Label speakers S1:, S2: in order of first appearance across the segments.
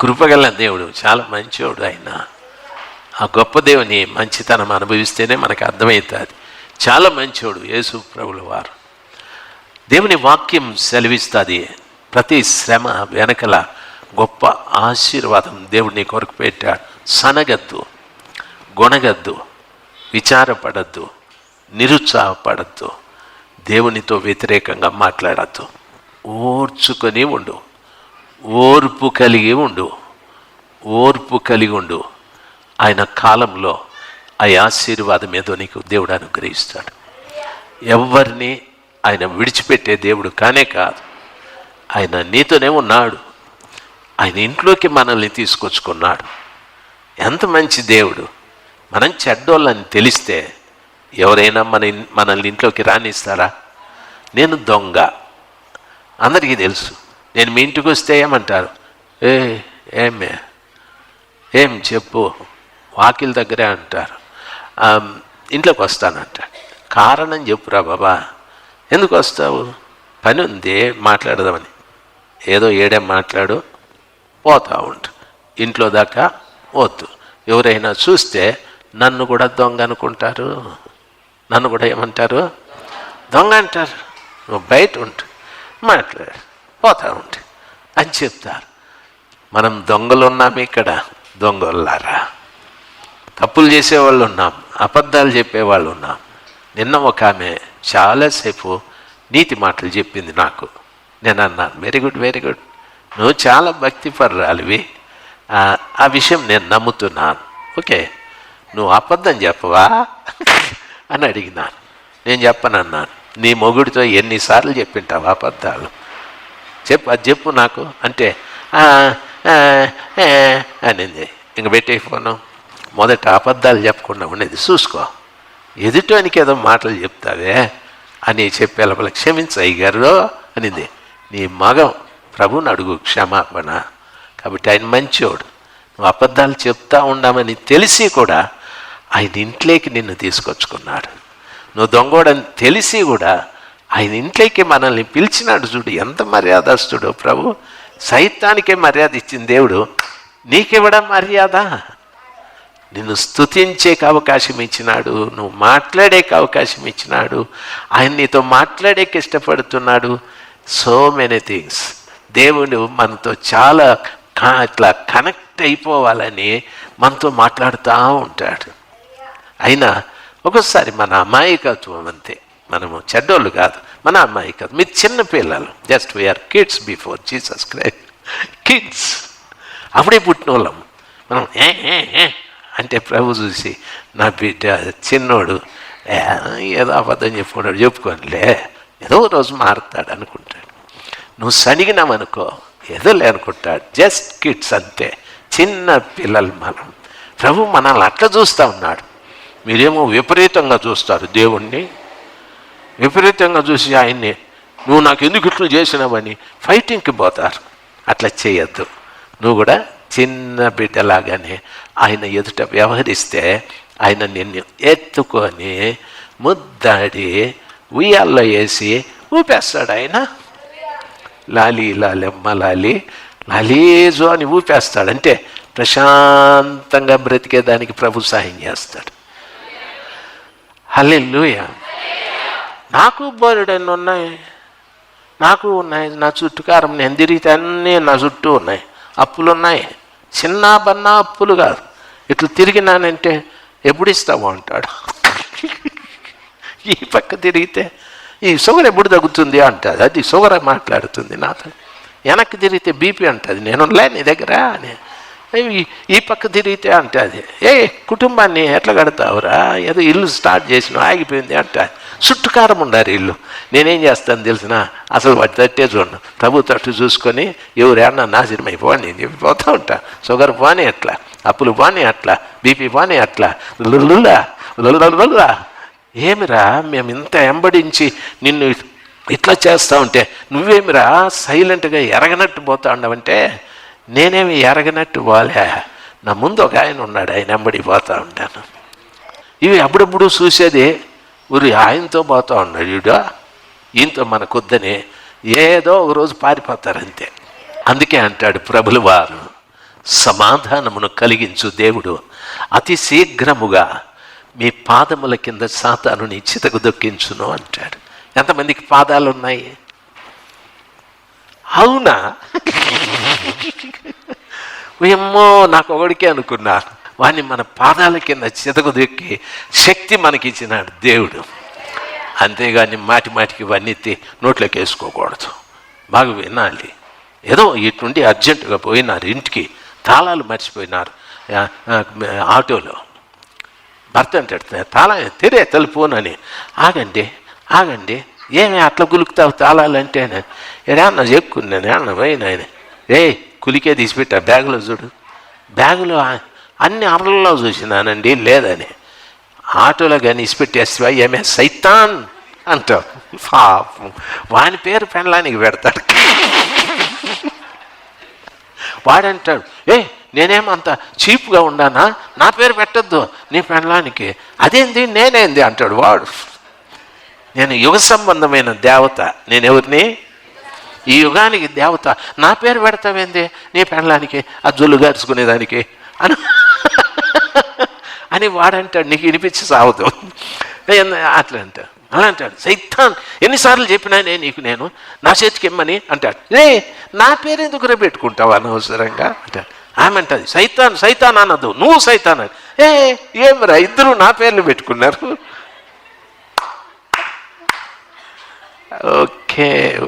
S1: కృపగల దేవుడు చాలా మంచివాడు ఆయన. ఆ గొప్ప దేవుని మంచితనం అనుభవిస్తేనే మనకు అర్థమవుతుంది. చాలా మంచివాడు యేసు ప్రభుల వారు. దేవుని వాక్యం సెలవిస్తుంది. ప్రతి శ్రమ వెనకల గొప్ప ఆశీర్వాదం దేవుడిని కొరకు పెట్టాడు సనగద్దు గొనగద్దు విచారపడద్దు నిరుత్సాహపడద్దు దేవునితో వ్యతిరేకంగా మాట్లాడద్దు. ఓర్చుకొని ఉండు. ఓర్పు కలిగి ఉండు. ఓర్పు కలిగి ఉండు. ఆయన కాలంలో ఆ ఆశీర్వాదం ఏదో నీకు దేవుడు అనుగ్రహిస్తాడు. ఎవరిని ఆయన విడిచిపెట్టే దేవుడు కానే కాదు. ఆయన నీతోనే ఉన్నాడు. ఆయన ఇంట్లోకి మనల్ని తీసుకొచ్చుకున్నాడు. ఎంత మంచి దేవుడు. మనం చెడ్డోళ్ళని తెలిస్తే ఎవరైనా మన మనల్ని ఇంట్లోకి రానిస్తారా? నేను దొంగ. అందరికీ తెలుసు. నేను మీ ఇంటికి వస్తే ఏమంటారు? ఏ ఏమే ఏం చెప్పు? వాకిల్ దగ్గరే అంటారు. ఇంట్లోకి వస్తానంట. కారణం చెప్పురా బాబా. ఎందుకు వస్తావు? పని ఉంది మాట్లాడదామని. ఏదో ఏడే మాట్లాడు పోతా ఉంటు ఇంట్లో దాకా వద్దు. ఎవరైనా చూస్తే నన్ను కూడా దొంగ అనుకుంటారు. నన్ను కూడా ఏమంటారు? దొంగ అంటారు. నువ్వు బయట ఉంటు మాట్లాడు. పోతూ ఉంటే అని చెప్తారు. మనం దొంగలు ఉన్నాం ఇక్కడ దొంగల్లారా? తప్పులు చేసేవాళ్ళు ఉన్నాం అబద్ధాలు చెప్పేవాళ్ళు ఉన్నాం నిన్న ఒక ఆమె చాలాసేపు నీతి మాటలు చెప్పింది నాకు. నేను అన్నాను వెరీ గుడ్ వెరీ గుడ్ నువ్వు చాలా భక్తి పర్రాలివి ఆ, ఆ విషయం నేను నమ్ముతున్నాను. ఓకే నువ్వు అబద్ధం చెప్పవా? అని అడిగినాను. నేను చెప్పనన్నాను నీ మొగుడితో ఎన్నిసార్లు చెప్పింటావు అబద్ధాలు? చెప్పు అది చెప్పు నాకు అంటే అనింది. ఇంక పెట్టే ఫోను. మొదట అబద్ధాలు చెప్పకుండా ఉండేది. చూసుకో ఎదుటానికి ఏదో మాటలు చెప్తావే అని చెప్పే లోపల క్షమించు అయ్యగారు అనింది. నీ మగం ప్రభుని అడుగు క్షమాపణ. కాబట్టి ఆయన మంచివాడు నువ్వు అబద్ధాలు చెప్తా ఉండమని తెలిసి కూడా ఆయన ఇంట్లోకి నిన్ను తీసుకొచ్చుకున్నాడు. నువ్వు దొంగోడని తెలిసి కూడా ఆయన ఇంట్లోకి మనల్ని పిలిచినాడు చూడు ఎంత మర్యాదస్తుడు ప్రభు. సైతానికే మర్యాద ఇచ్చిన దేవుడు. నీకివ్వడం మర్యాద? నిన్ను స్తుతించేకి అవకాశం ఇచ్చినాడు నువ్వు మాట్లాడేకి అవకాశం ఇచ్చినాడు ఆయన నీతో మాట్లాడేకి ఇష్టపడుతున్నాడు. సో మెనీ థింగ్స్ దేవుడు మనతో చాలా అట్లా ఇట్లా కనెక్ట్ అయిపోవాలని మనతో మాట్లాడుతూ ఉంటాడు. అయినా ఒక్కోసారి మన అమాయకత్వం అంతే. మనము చెడ్డోళ్ళు కాదు మన అమాయకత్వం మీరు చిన్న పిల్లలు. Just we are kids before Jesus Christ kids అప్పుడే పుట్టిన వాళ్ళం మనం ఏ ఏ, ఏ అంటే ప్రభు చూసి నా బిడ్డ చిన్నోడు ఏదో అబద్ధం చెప్పుకున్నాడు చెప్పుకోనిలే. ఏదో రోజు మారుతాడు అనుకుంటాడు. నువ్వు సనిగినామనుకో ఏదో లేనుకుంటాడు జస్ట్ కిడ్స్ అంతే. చిన్న పిల్లలు మనం. ప్రభు మనల్ని అట్లా చూస్తూ ఉన్నాడు. మీరేమో విపరీతంగా చూస్తారు దేవుణ్ణి. విపరీతంగా చూసి ఆయన్ని నువ్వు నాకు ఎందుకు ఇట్లు చేసినావని ఫైటింగ్కి పోతారు. అట్లా చేయొద్దు. నువ్వు కూడా చిన్న బిడ్డలాగానే ఆయన ఎదుట వ్యవహరిస్తే ఆయన నిన్ను ఎత్తుకొని ముద్దాడి ఉయ్యాల్లో వేసి ఊపేస్తాడు ఆయన. లాలి లాలెమ్మ లాలి లాలీజు అని ఊపేస్తాడు. అంటే ప్రశాంతంగా బ్రతికేదానికి ప్రభు సహాయం చేస్తాడు. హలెల్లుయా. నాకు బోరెడన్ని ఉన్నాయి నాకు ఉన్నాయి నా చుట్టుకారం నేను తిరిగితే అన్నీ నా చుట్టూ ఉన్నాయి అప్పులు ఉన్నాయి చిన్న బన్న అప్పులు కాదు. ఇట్లా తిరిగినానంటే ఎప్పుడు ఇస్తావు అంటాడు. ఈ పక్క తిరిగితే ఈ షుగర్ ఎప్పుడు తగ్గుతుంది అంటుంది అది షుగర్ మాట్లాడుతుంది నాతో. వెనక్కి తిరిగితే బీపీ అంటుంది. నేను లే నీ దగ్గర అని. ఈ- ఈ పక్క తిరిగితే అంటుంది. ఏ కుటుంబాన్ని ఎట్లా కడతావురా? ఏదో ఇల్లు స్టార్ట్ చేసిన ఆగిపోయింది అంట చుట్టుకారం ఉండారు ఇల్లు. నేనేం చేస్తాను తెలిసిన? అసలు వాటి తట్టే చూడను. ప్రభు తట్టు చూసుకొని ఎవరేమన్నా నాశనం అయిపోవాలి నేను చెప్పి పోతా ఉంటా. షుగర్ పోనీ అట్లా అప్పులు పోనీ అట్లా బీపీ పోనీ అట్లా. లుల్లులా లుల్లులా ఏమిరా మేము ఇంత ఎంబడించి నిన్ను ఇట్లా చేస్తా ఉంటే నువ్వేమిరా సైలెంట్గా ఎరగనట్టు పోతా ఉండవంటే? నేనేమి ఎరగనట్టు వాలే. నా ముందు ఒక ఆయన ఉన్నాడు ఆయన ఎంబడి పోతూ ఉంటాను. ఇవి అప్పుడప్పుడు చూసేది ఊరి ఆయనతో పోతూ ఉన్నాడు ఈడ. ఈయనతో మనకొద్దని ఏదో ఒక రోజు పారిపోతారు అంతే అందుకే అంటాడు ప్రభులు వారు సమాధానమును కలిగించు దేవుడు. అతి శీఘ్రముగా మీ పాదముల కింద సాతానుని చితకు దొక్కించును అంటాడు. ఎంతమందికి పాదాలు ఉన్నాయి అవునా? ఏమో నాకు ఒకడికే అనుకున్నాను. వాడిని మన పాదాల కింద చితకుదొక్కి శక్తి మనకి ఇచ్చినాడు దేవుడు. అంతేగాని మాటి మాటికి ఇవన్నీ ఎత్తి నోట్లోకి వేసుకోకూడదు. బాగా వినాలి. ఏదో ఇటుండి అర్జెంటుగా పోయినారు ఇంటికి. తాళాలు మర్చిపోయినారు. ఆటోలో. భర్త అంటే తాళా తెరే తలుపునని ఆగండి ఆగండి. ఏమి అట్లా కులుకుతావు తాళాలంటే ఏడన్నా చెక్కున్నాను ఏమన్నా పోయినాయన ఏ కులికే తీసిపెట్టా బ్యాగులో చూడు. బ్యాగులో అన్ని అరలలో చూసినానండి లేదని. ఆటోలో కానీ ఇసిపెట్టేస్తా ఏమే సైతాన్ అంటావు. పాపం. వాని పేరు పెనలానికి పెడతాడు. వాడంటాడు ఏ నేనేమంత చీప్గా ఉన్నానా నా పేరు పెట్టద్దు నీ పెనలానికి అదేంది? నేనేంది? అంటాడు వాడు. నేను యుగ సంబంధమైన దేవత. నేను ఎవరిని? ఈ యుగానికి దేవత నా పేరు పెడతావేంది? నీ పెనలానికి ఆ జుల్లు గారుచుకునేదానికి అని అని వాడంటాడు నీకు వినిపించి సావదు. అట్లా అంటాడు. అలా అంటాడు. సైతాన్ ఎన్నిసార్లు చెప్పినా నేను నీకు నేను నా చేతికి ఇమ్మని అంటాడు. రే నా పేరు ఎందుకు రే పెట్టుకుంటావు అనవసరంగా అంటాడు. ఆమె అంటది సైతాన్ సైతాన్ అనదు నువ్వు సైతాన్ అని. ఏ రా ఇద్దరు నా పేర్లు పెట్టుకున్నారు. ఓకే.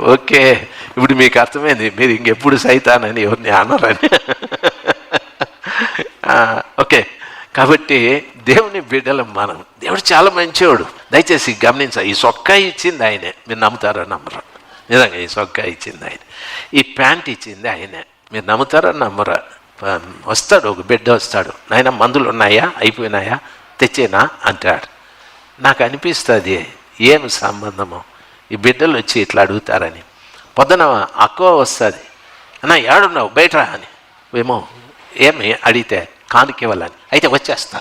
S1: ఓకే ఇప్పుడు మీకు అర్థమైంది. మీరు ఇంకెప్పుడు సైతానని ఎవరిని అనరని. ఓకే. కాబట్టి దేవుని బిడ్డలం మనం. దేవుడు చాలా మంచివాడు దయచేసి గమనించ ఈ సొక్కా ఇచ్చింది ఆయనే. మీరు నమ్ముతారో నమ్మరు? నిజంగా ఈ సొక్కా ఇచ్చింది ఆయన. ఈ ప్యాంట్ ఇచ్చింది ఆయనే. మీరు నమ్ముతారో నమ్మరా? వస్తాడు ఒక బిడ్డ వస్తాడు. నాయన మందులు ఉన్నాయా? అయిపోయినాయా? తెచ్చేనా? అంటాడు. నాకు అనిపిస్తుంది ఏమి సంబంధము. ఈ బిడ్డలు వచ్చి ఇట్లా అడుగుతారని. పొద్దున అక్కువ వస్తుంది. అన్న ఏడున్నావు? బయట అని. ఏమో ఏమి? అడిగితే కానుకివ్వాలని అయితే వచ్చేస్తా.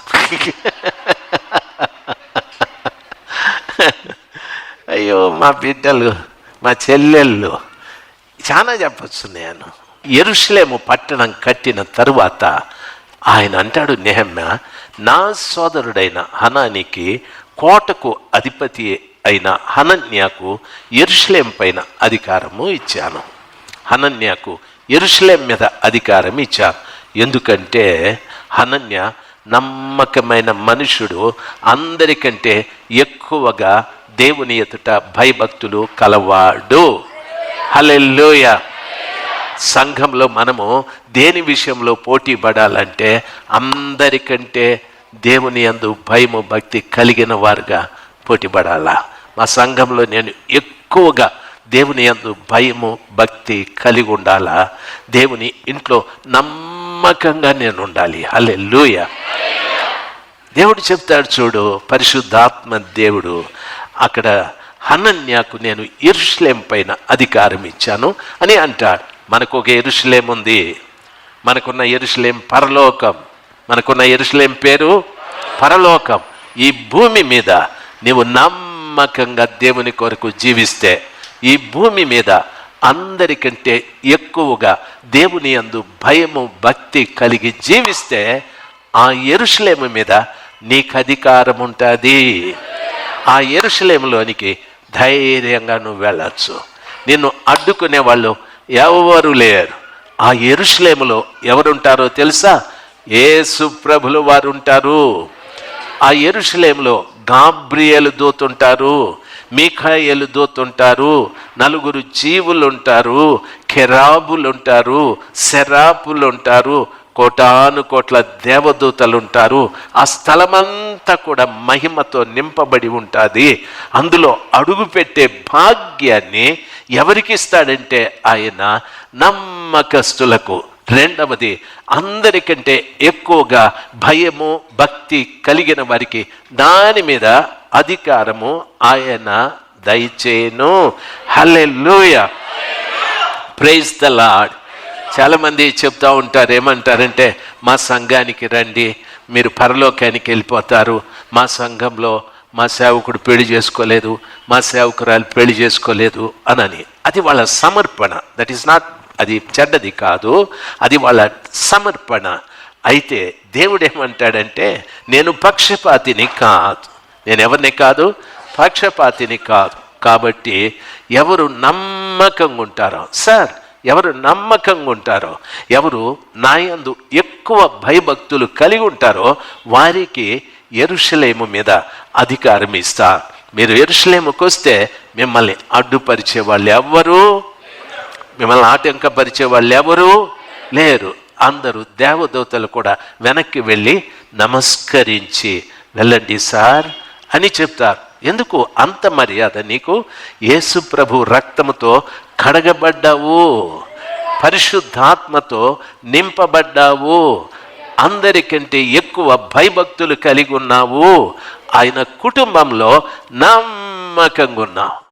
S1: అయ్యో మా బిడ్డలు మా చెల్లెళ్ళు. చాలా చెప్పచ్చు నేను. ఎరుషులేము పట్టణం కట్టిన తరువాత ఆయన అంటాడు నెహమ్మ నా సోదరుడైన హనానికి కోటకు అధిపతి అయిన హనన్యాకు ఎరుషులేం పైన అధికారము ఇచ్చాను. హనన్యాకు ఎరుషులేం మీద అధికారం ఇచ్చాను. ఎందుకంటే హనన్య నమ్మకమైన మనుషుడు అందరికంటే ఎక్కువగా దేవుని ఎదుట భయభక్తులు కలవాడు. హలెల్లోయ! సంఘంలో మనము దేని విషయంలో పోటీ పడాలంటే అందరికంటే దేవుని యందు భయము భక్తి కలిగిన వారుగా పోటీ పడాలా? మా సంఘంలో నేను ఎక్కువగా దేవుని యందు భయము భక్తి కలిగి ఉండాలా? దేవుని ఇంట్లో నమ్మకంగా నేను ఉండాలి. అలే లూయ దేవుడు చెప్తాడు చూడు పరిశుద్ధాత్మ దేవుడు అక్కడ హనన్యాకు నేను ఇరుషులేం పైన అధికారం ఇచ్చాను అని అంటాడు. మనకు ఒక ఎరుషులేం ఉంది. మనకున్న ఎరుషులేం పరలోకం. మనకున్న ఎరుషులేం పేరు? పరలోకం. ఈ భూమి మీద నీవు నమ్మకంగా దేవుని కొరకు జీవిస్తే ఈ భూమి మీద అందరికంటే ఎక్కువగా దేవుని యందు భయము భక్తి కలిగి జీవిస్తే ఆ ఎరుషులేము మీద నీకు అధికారం ఉంటుంది. ఆ ఎరుషులేములోనికి ధైర్యంగా నువ్వు వెళ్ళచ్చు. నిన్ను అడ్డుకునే వాళ్ళు ఎవరు లేరు. ఆ ఎరుషులేములో ఎవరుంటారో తెలుసా? ఏ సుప్రభులు వారు ఉంటారు ఆ ఎరుషులేములో గాబ్రియలు దూతుంటారు మీఖాయలు దూతుంటారు నలుగురు జీవులుంటారు కెరాబులుంటారు కెరాబులు కోటాను కోట్ల దేవదూతలు ఉంటారు ఆ స్థలమంతా కూడా మహిమతో నింపబడి ఉంటుంది. అందులో అడుగుపెట్టే భాగ్యాన్ని ఎవరికి ఇస్తాడంటే ఆయన నమ్మకస్తులకు. రెండవది అందరికంటే ఎక్కువగా భయము భక్తి కలిగిన వారికి దాని మీద అధికారము ఆయన దయచేను. హల్లెలూయా. ప్రైజ్ ద లాడ్ చాలామంది చెప్తూ ఉంటారు ఏమంటారంటే మా సంఘానికి రండి మీరు పరలోకానికి వెళ్ళిపోతారు. మా సంఘంలో మా సేవకుడు పెళ్ళి చేసుకోలేదు మా సేవకురాలు పెళ్ళి చేసుకోలేదు అనని. అది వాళ్ళ సమర్పణ. దట్ ఈస్ నాట్ అది చెడ్డది కాదు అది వాళ్ళ సమర్పణ. అయితే దేవుడు ఏమంటాడంటే నేను పక్షపాతిని కాదు. నేను ఎవరిని కాదు? పక్షపాతిని కాదు కాబట్టి ఎవరు నమ్మకంగా ఉంటారో సార్ ఎవరు నమ్మకంగా ఉంటారో ఎవరు నాయందు ఎక్కువ భయభక్తులు కలిగి ఉంటారో వారికి ఎరుషలేము మీద అధికారం ఇస్తా. మీరు ఎరుషలేముకు వస్తే మిమ్మల్ని అడ్డుపరిచే వాళ్ళు ఎవ్వరు మిమ్మల్ని ఆటంకపరిచే వాళ్ళు ఎవరు లేరు. అందరూ దేవదూతలు కూడా వెనక్కి వెళ్ళి నమస్కరించి వెళ్ళండి సార్ అని చెప్తారు. ఎందుకు? అంత మర్యాద నీకు? యేసు ప్రభు రక్తముతో కడగబడ్డావు. పరిశుద్ధాత్మతో నింపబడ్డావు. అందరికంటే ఎక్కువ భయభక్తులు కలిగి ఉన్నావు. ఆయన కుటుంబంలో నమ్మకంగా ఉన్నావు.